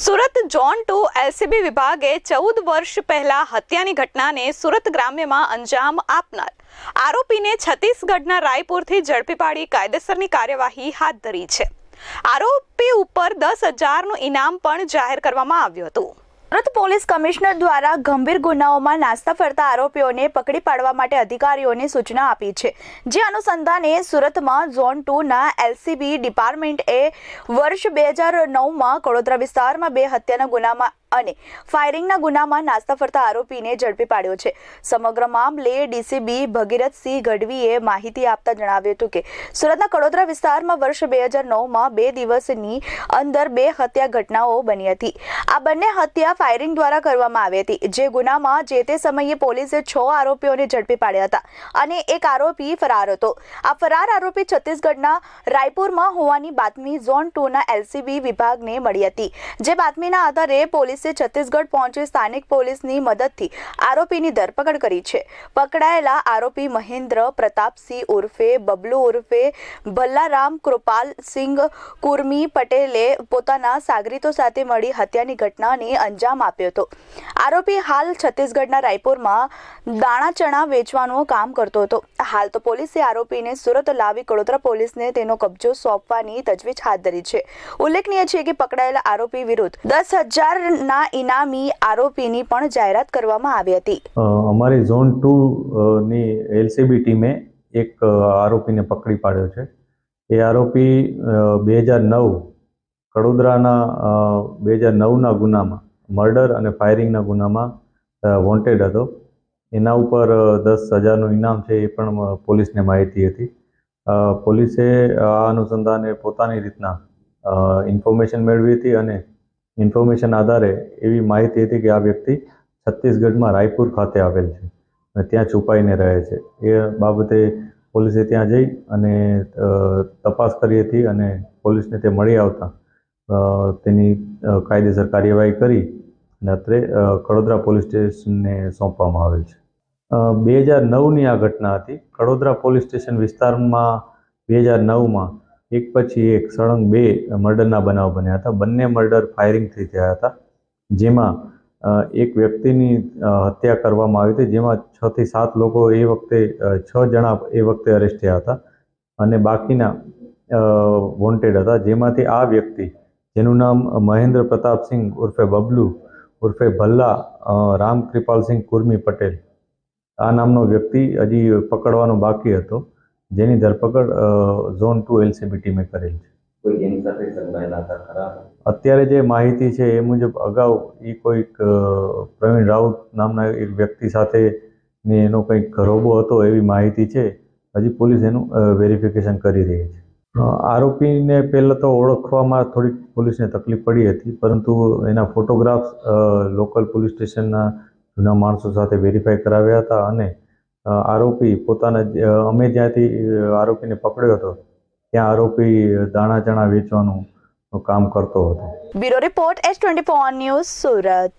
Surat zone two LCB વિભાગે ચૌદ વર્ષ પહેલા હત્યાની ઘટનાને સુરત ગ્રામ્યમાં અંજામ આપનાર. આરોપીને છત્તીસગઢના રાયપુરથી ઝડપી પાડી કાયદેસરની કાર્યવાહી હાથ ધરી છે. આરોપી ઉપર દસ હજારનું ઇનામ પણ જાહેર કરવામાં આવ્યું હતું. સુરત પોલીસ કમિશનર દ્વારા ગંભીર ગુનાઓમાં નાસ્તા ફરતા આરોપીઓને પકડી પાડવા માટે અધિકારીઓને સૂચના આપી છે. જે અનુસંધાને સુરતમાં ઝોન ટુના એલસીબી ડિપાર્ટમેન્ટે વર્ષ બે હજાર નવમાં કડોદરા વિસ્તારમાં બે હત્યાના ગુનામાં અને ફાયરિંગના ગુનામાં નાસ્તા ફરતા આરોપીને ઝડપી પાડ્યો છે. સમગ્ર મામલે ડીસીબી ભગીરથસિંહ ગઢવીએ માહિતી આપતા જણાવ્યું હતું કે, સુરતના કડોદરા વિસ્તારમાં વર્ષ બે હજાર નવમાં બે દિવસની અંદર બે હત્યા ઘટનાઓ બની હતી. આ બંને હત્યા ફાયરિંગ દ્વારા કરવામાં આવી હતી. જે ગુનામાં જે તે સમયે પોલીસે છ આરોપીઓને ઝડપી પાડ્યા હતા અને એક આરોપી ફરાર હતો. આ ફરાર આરોપી છત્તીસગઢના રાયપુરમાં હોવાની બાતમી ઝોન ટુના એલસીબી વિભાગને મળી હતી. જે બાતમીના આધારે પોલીસે છત્તીસગઢ પહોંચી સ્થાનિક પોલીસની મદદથી આરોપીની ધરપકડ કરી છે. પકડાયેલા આરોપી મહેન્દ્ર પ્રતાપસિંહ ઉર્ફે, બબલુ ઉર્ફે, ભલ્લારામ કૃપાલસિંહ કુર્મી પટેલે પોતાના સાગરીતો સાથે મળી હત્યાની ઘટનાને અંજામ આપ્યો હતો. આરોપી હાલ છત્તીસગઢના રાયપુરમાં દાણા ચણા વેચવાનું કામ કરતો હતો. હાલ તો પોલીસે આરોપીને સુરત લાવી કડોદરા પોલીસને તેનો કબજો સોંપવાની તજવીજ હાથ ધરી છે. ઉલ્લેખનીય છે કે પકડાયેલા આરોપી વિરુદ્ધ દસ હજારના ઇનામી આરોપીની પણ જાહેરાત કરવામાં આવી હતી. અમારી ઝોન ટુ ની એલસીબી ટીમે એક આરોપીને પકડી પાડ્યો છે. એ આરોપી બે હજાર નવ કડોદરાના બે હજાર નવના ગુનામાં, મર્ડર અને ફાયરિંગના ગુનામાં વોન્ટેડ હતો. એના ઉપર દસ હજારનું ઇનામ છે એ પણ પોલીસને માહિતી હતી. પોલીસે આ અનુસંધાને પોતાની રીતના ઇન્ફોર્મેશન મેળવી હતી અને ઇન્ફોર્મેશન આધારે એવી માહિતી હતી કે આ વ્યક્તિ છત્તીસગઢમાં રાયપુર ખાતે આવેલ છે અને ત્યાં છુપાઈને રહે છે. એ બાબતે પોલીસે ત્યાં જઈ અને તપાસ કરી હતી અને પોલીસને તે મળી આવતા તેની કાયદેસર કાર્યવાહી કરી અને અત્રે કડોદરા પોલીસ સ્ટેશનને સોંપવામાં આવેલ છે. બે હજાર નવની આ ઘટના હતી. કડોદરા પોલીસ સ્ટેશન વિસ્તારમાં બે હજાર નવમાં એક પછી એક સળંગ બે મર્ડરના બનાવ બન્યા હતા. બંને મર્ડર ફાયરિંગથી થયા હતા. જેમાં એક વ્યક્તિની હત્યા કરવામાં આવી હતી. જેમાં છ થી સાત લોકો એ વખતે છ જણા એ વખતે અરેસ્ટ થયા હતા. અને બાકીના વોન્ટેડ હતા. જેમાંથી આ વ્યક્તિ, જેનું નામ મહેન્દ્ર પ્રતાપસિંહ ઉર્ફે બબલુ, ઉર્ફે ભલ્લા રામ કૃપાલસિંહ કુર્મી પટેલ, આ નામનો વ્યક્તિ હજી પકડવાનો બાકી હતો. જેની ધરપકડ ઝોન ટુ એલસીબી ટીમે કરેલ છે. અત્યારે જે માહિતી છે એ મુજબ અગાઉ એ કોઈક પ્રવીણ રાઉત નામના એક વ્યક્તિ સાથે ને એનો કંઈક ઘરોબો હતો એવી માહિતી છે. હજી પોલીસ એનું વેરિફિકેશન કરી રહી છે. આરોપીને પહેલાં તો ઓળખવામાં થોડીક પોલીસને તકલીફ પડી હતી પરંતુ એના ફોટોગ્રાફ્સ લોકલ પોલીસ સ્ટેશનના જૂના માણસો સાથે વેરીફાઈ કરાવ્યા હતા અને આરોપી પોતાના અમે જ્યાંથી આરોપીને પકડ્યો હતો, ત્યાં આરોપી દાણા ચણા વેચવાનું કામ કરતો હતો. Bureau report S twenty news Surat.